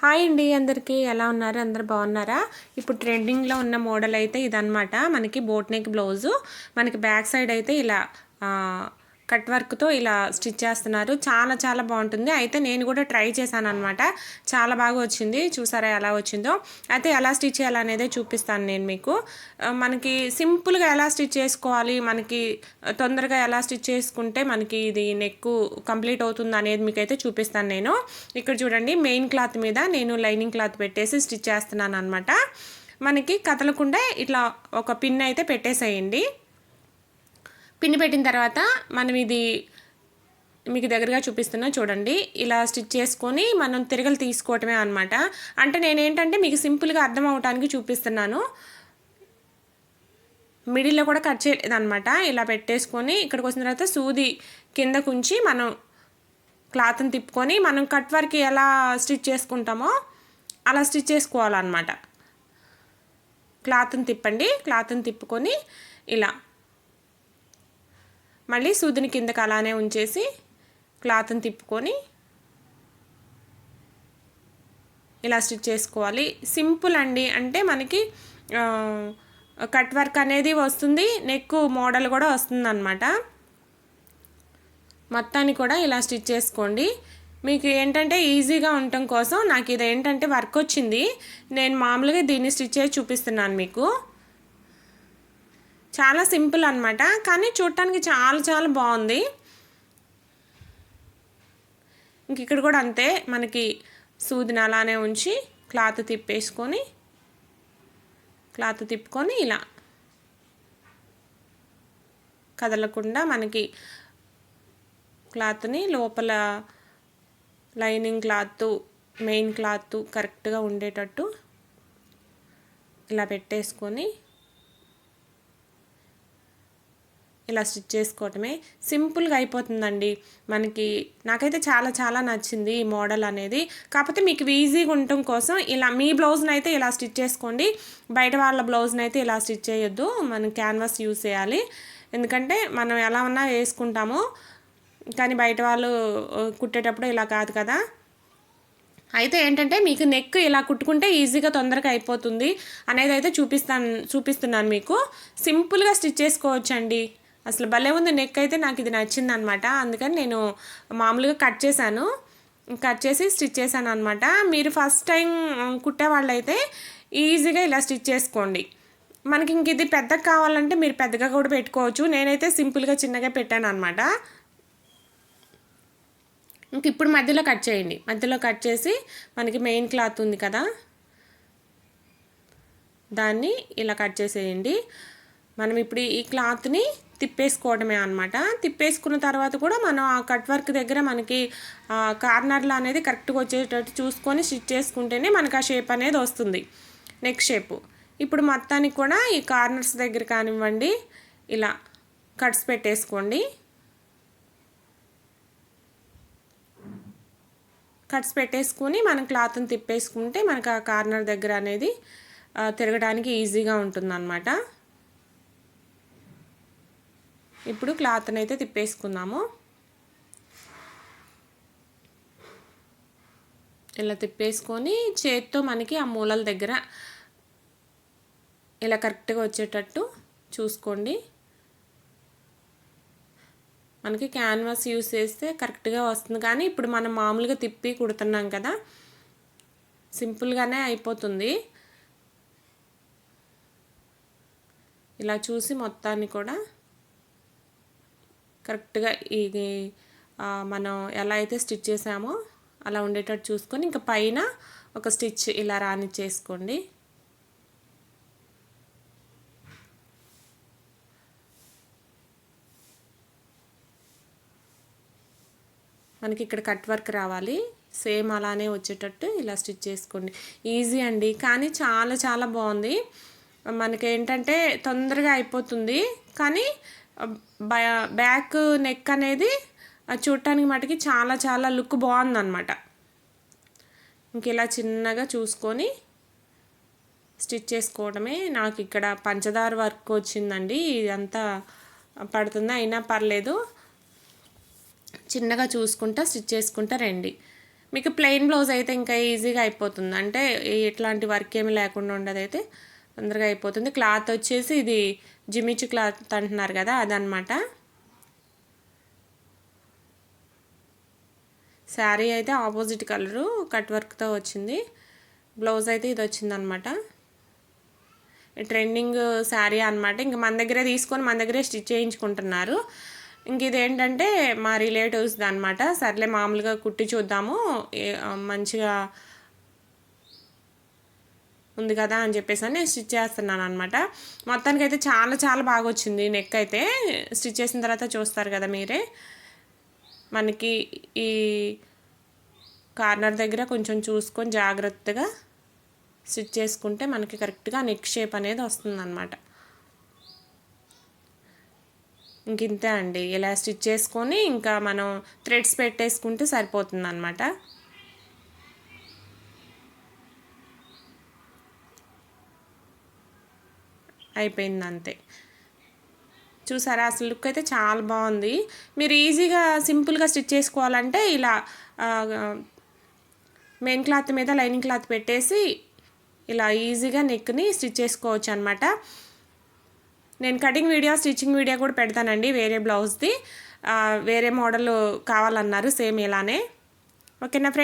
Hi అండి అందరికీ. ఎలా ఉన్నారు? అందరు బాగున్నారా? ఇప్పుడు ట్రెండింగ్లో ఉన్న మోడల్ అయితే ఇదనమాట మనకి బోట్ నెక్ బ్లౌజు. మనకి బ్యాక్ సైడ్ అయితే ఇలా కట్ వర్క్తో ఇలా స్టిచ్ చేస్తున్నారు. చాలా చాలా బాగుంటుంది. అయితే నేను కూడా ట్రై చేశాను అనమాట చాలా బాగా వచ్చింది. చూసారా ఎలా వచ్చిందో? అయితే ఎలా స్టిచ్ చేయాలనేదే చూపిస్తాను నేను మీకు. మనకి సింపుల్గా ఎలా స్టిచ్ చేసుకోవాలి? మనకి తొందరగా ఎలా స్టిచ్ చేసుకుంటే మనకి ఇది నెక్ కంప్లీట్ అవుతుంది అనేది మీకు అయితే చూపిస్తాను నేను. ఇక్కడ చూడండి మెయిన్ క్లాత్ మీద నేను లైనింగ్ క్లాత్ పెట్టేసి స్టిచ్ చేస్తున్నాను అనమాట మనకి కదలకుండా ఇట్లా ఒక పిన్ అయితే పెట్టేసేయండి. పిండి పెట్టిన తర్వాత మనం ఇది మీకు దగ్గరగా చూపిస్తున్నా చూడండి. ఇలా స్టిచ్ చేసుకొని మనం తిరగలు తీసుకోవటమే అనమాట అంటే నేనేంటంటే మీకు సింపుల్గా అర్థం అవటానికి చూపిస్తున్నాను. మిడిల్లో కూడా కట్ చేయలేదన్నమాట. ఇలా పెట్టేసుకొని ఇక్కడికి వచ్చిన తర్వాత సూది కిందకు ఉంచి మనం క్లాత్ని తిప్పుకొని మనం కట్ వర్క్ ఎలా స్టిచ్ చేసుకుంటామో అలా స్టిచ్ చేసుకోవాలన్నమాట. క్లాత్ని తిప్పండి. క్లాత్ని తిప్పుకొని ఇలా మళ్ళీ సూదిని కిందకి అలానే ఉంచేసి క్లాత్ని తిప్పుకొని ఇలా స్టిచ్ చేసుకోవాలి. సింపుల్ అండి. అంటే మనకి కట్ వర్క్ అనేది వస్తుంది. నెక్ మోడల్ కూడా వస్తుంది అనమాట మొత్తాన్ని కూడా ఇలా స్టిచ్ చేసుకోండి. మీకు ఏంటంటే ఈజీగా ఉండటం కోసం నాకు ఇది ఏంటంటే వర్క్ వచ్చింది. నేను మామూలుగా దీన్ని స్టిచ్ చేసి చూపిస్తున్నాను మీకు. చాలా సింపుల్ అనమాట కానీ చూడటానికి చాలా చాలా బాగుంది. ఇంక ఇక్కడ కూడా అంతే. మనకి సూదిని అలానే ఉంచి క్లాత్ తిప్పేసుకొని క్లాత్ తిప్పుకొని ఇలా కదలకుండా మనకి క్లాత్ని లోపల లైనింగ్ క్లాత్ మెయిన్ క్లాత్ కరెక్ట్గా ఉండేటట్టు ఇలా పెట్టేసుకొని ఇలా స్టిచ్ చేసుకోవటమే. సింపుల్గా అయిపోతుందండి. మనకి నాకైతే చాలా చాలా నచ్చింది ఈ మోడల్ అనేది. కాకపోతే మీకు ఈజీగా ఉండటం కోసం ఇలా మీ బ్లౌజ్ని అయితే ఇలా స్టిచ్ చేసుకోండి. బయట వాళ్ళ బ్లౌజ్ని అయితే ఇలా స్టిచ్ చేయొద్దు. మనం క్యాన్వాస్ యూస్ చేయాలి. ఎందుకంటే మనం ఎలా ఉన్నా వేసుకుంటాము. కానీ బయట వాళ్ళు కుట్టేటప్పుడు ఇలా కాదు కదా. అయితే ఏంటంటే మీకు నెక్ ఇలా కుట్టుకుంటే ఈజీగా తొందరగా అయిపోతుంది. అనేది అయితే చూపిస్తాను చూపిస్తున్నాను మీకు. సింపుల్గా స్టిచ్ చేసుకోవచ్చండి. అసలు భలే ఉంది నెక్ అయితే నాకు ఇది నచ్చింది అనమాట అందుకని నేను మామూలుగా కట్ చేశాను. కట్ చేసి స్టిచ్ చేశాను అనమాట మీరు ఫస్ట్ టైం కుట్టే వాళ్ళైతే ఈజీగా ఇలా స్టిచ్ చేసుకోండి. మనకి ఇంక ఇది పెద్దగా కావాలంటే మీరు పెద్దగా కూడా పెట్టుకోవచ్చు. నేనైతే సింపుల్గా చిన్నగా పెట్టాను అనమాట ఇంక ఇప్పుడు మధ్యలో కట్ చేయండి. మధ్యలో కట్ చేసి మనకి మెయిన్ క్లాత్ ఉంది కదా. దాన్ని ఇలా కట్ చేసేయండి. మనం ఇప్పుడు ఈ క్లాత్ని తిప్పేసుకోవడమే అనమాట తిప్పేసుకున్న తర్వాత కూడా మనం ఆ కట్ వర్క్ దగ్గర మనకి కార్నర్లు అనేది కరెక్ట్గా వచ్చేటట్టు చూసుకొని స్టిచ్ చేసుకుంటేనే మనకు ఆ షేప్ అనేది వస్తుంది. Next shape. ఇప్పుడు మొత్తానికి కూడా ఈ కార్నర్స్ దగ్గర కానివ్వండి ఇలా కట్స్ పెట్టేసుకోండి. కట్స్ పెట్టేసుకుని మనం క్లాత్ని తిప్పేసుకుంటే మనకు ఆ కార్నర్ దగ్గర అనేది తిరగడానికి ఈజీగా ఉంటుందన్నమాట. ఇప్పుడు క్లాత్ని అయితే తిప్పేసుకుందాము. ఇలా తిప్పేసుకొని చేత్తో మనకి ఆ మూలల దగ్గర ఇలా కరెక్ట్గా వచ్చేటట్టు చూసుకోండి. మనకి క్యాన్వాస్ యూస్ చేస్తే కరెక్ట్గా వస్తుంది. కానీ ఇప్పుడు మనం మామూలుగా తిప్పి కుడుతున్నాం కదా సింపుల్గానే అయిపోతుంది. ఇలా చూసి మొత్తాన్ని కూడా కరెక్ట్గా ఇది మనం ఎలా అయితే స్టిచ్ చేసామో అలా ఉండేటట్టు చూసుకొని ఇంకా పైన ఒక స్టిచ్ ఇలా రానిచ్చేసుకోండి. మనకి ఇక్కడ కట్ వర్క్ రావాలి. సేమ్ అలానే వచ్చేటట్టు ఇలా స్టిచ్ చేసుకోండి. ఈజీ అండి. కానీ చాలా చాలా బాగుంది. మనకి ఏంటంటే తొందరగా అయిపోతుంది. కానీ బ్యాక్ నెక్ అనేది అది చూడటానికి మటుకి చాలా చాలా లుక్ బాగుందన్నమాట. ఇంక ఇలా చిన్నగా చూసుకొని స్టిచ్ చేసుకోవడమే నాకు ఇక్కడ పంచదార వర్క్ వచ్చిందండి. ఇదంతా పడుతుంది? అయినా పర్లేదు. చిన్నగా చూసుకుంటా స్టిచ్ చేసుకుంటా రండి. మీకు ప్లెయిన్ బ్లౌజ్ అయితే ఇంకా ఈజీగా అయిపోతుంది. అంటే ఎట్లాంటి వర్క్ ఏమి లేకుండా ఉండదైతే తొందరగా అయిపోతుంది. క్లాత్ వచ్చేసి ఇది జిమిచు క్లాత్ అంటున్నారు కదా అదనమాట శారీ అయితే ఆపోజిట్ కలరు కట్ వర్క్తో వచ్చింది. బ్లౌజ్ అయితే ఇది వచ్చిందనమాట ట్రెండింగ్ శారీ అనమాట ఇంకా మన దగ్గరే తీసుకొని మన దగ్గరే స్టిచ్ చేయించుకుంటున్నారు. ఇంక ఇదేంటంటే మా రిలేటివ్స్ది అనమాట సర్లే మామూలుగా కుట్టి చూద్దాము. మంచిగా ఉంది కదా అని చెప్పేసి అని స్టిచ్ చేస్తున్నాను అనమాట మొత్తానికి అయితే చాలా చాలా బాగా వచ్చింది నెక్ అయితే. స్టిచ్ చేసిన తర్వాత చూస్తారు కదా మీరే. మనకి ఈ కార్నర్ దగ్గర కొంచెం చూసుకొని జాగ్రత్తగా స్టిచ్ చేసుకుంటే మనకి కరెక్ట్గా నెక్ షేప్ అనేది వస్తుందన్నమాట. ఇంక ఇంతే అండి. ఇలా స్టిచ్ చేసుకొని ఇంకా మనం థ్రెడ్స్ పెట్టేసుకుంటే సరిపోతుంది అనమాట అయిపోయింది అంతే చూసారా? అసలు లుక్ అయితే చాలా బాగుంది. మీరు ఈజీగా సింపుల్గా స్టిచ్ చేసుకోవాలంటే ఇలా మెయిన్ క్లాత్ మీద లైనింగ్ క్లాత్ పెట్టేసి ఇలా ఈజీగా నెక్ని స్టిచ్ చేసుకోవచ్చు అనమాట నేను కటింగ్ వీడియో స్టిచ్చింగ్ వీడియో కూడా పెడతానండి వేరే బ్లౌజ్ది. వేరే మోడల్ కావాలన్నారు సేమ్ ఇలానే. ఓకేనా ఫ్రెండ్